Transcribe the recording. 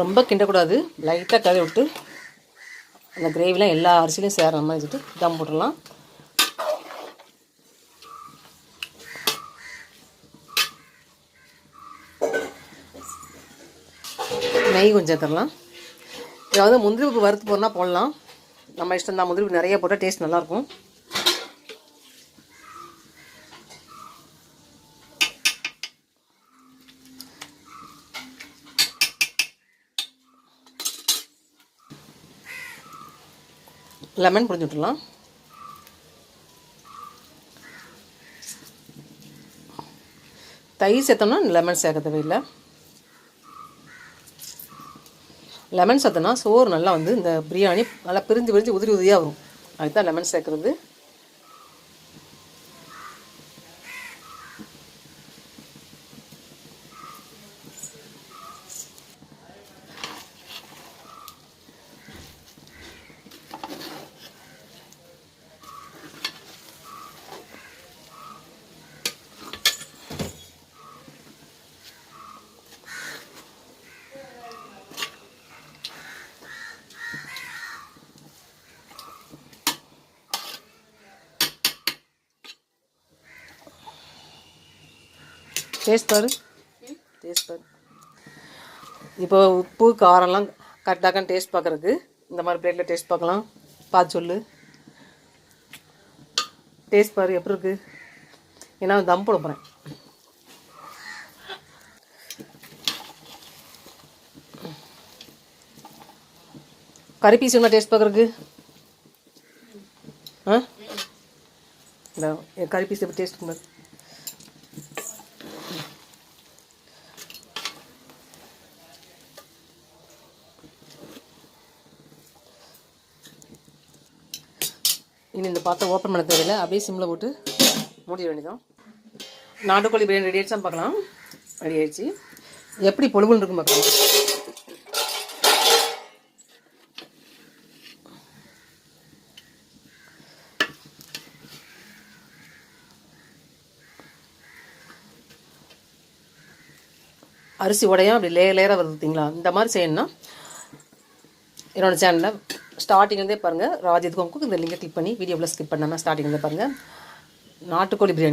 ரொம்ப கிண்டக்கூடாது. லைட்டாக கதை விட்டு அந்த கிரேவிலாம் எல்லா அரிசிலையும் சேர்ற மாதிரி வச்சுட்டு தம் போட்டுடலாம். நெய் கொஞ்சம் தரலாம். இதை வந்து முந்திரி பருப்பு வறுத்து போடனா போடலாம். நம்ம இஷ்டம் தான் முந்திரிப்பு நிறைய போட்டால் டேஸ்ட் நல்லாயிருக்கும். லெமன் புரிஞ்சு விட்டுலாம் தயிர் சேர்த்தோம்னா லெமன் சேர்க்க தேவையில்லை. லெமன் சேர்த்தோன்னா சோறு நல்லா வந்து இந்த பிரியாணி நல்லா பிரிஞ்சு பிரிஞ்சு உதிரி உதிரியாக வரும். அதுக்கு தான் லெமன் சேர்க்குறது. டேஸ்ட் பாரு டேஸ்ட் பாரு இப்போ உப்பு காரம்லாம் கரெக்டாக டேஸ்ட் பார்க்குறதுக்கு. இந்த மாதிரி பிளேட்டில் டேஸ்ட் பார்க்கலாம். பார்த்து சொல்லு. டேஸ்ட் பாரு எப்படி இருக்குது ஏன்னா தம் போட போகிறேன் கறி பீஸ் என்ன டேஸ்ட் பார்க்குறதுக்கு? ஆ? இந்த என் கறி பீஸ் எப்படி டேஸ்ட் பண்ணுறது இனி இந்த பாத்திரம் ஓப்பன் பண்ண தேவையில்லை. அப்படியே சிம்மில் போட்டு மூடிட வேண்டியதான் நாட்டுக்கோழி பிரியாணி ரெடி ஆயிடுச்சான்னு பார்க்கலாம். ரெடி ஆயிடுச்சு. எப்படி பொழுகுன்னு இருக்கும் பார்க்கலாம். அரிசி உடையும் அப்படி லே லேயராக வருது பார்த்தீங்களா? இந்த மாதிரி செய்யணும்னா என்னோடய சேனலில் ஸ்டார்டிங்லேருந்தே பாருங்கள் ராஜ் இந்த லிங்கை கிளிக் பண்ணி வீடியோவில் ஸ்கிப் பண்ணாமல் ஸ்டார்டிங்லேருந்து பாருங்கள் நாட்டுக்கோழி பிரியாணி.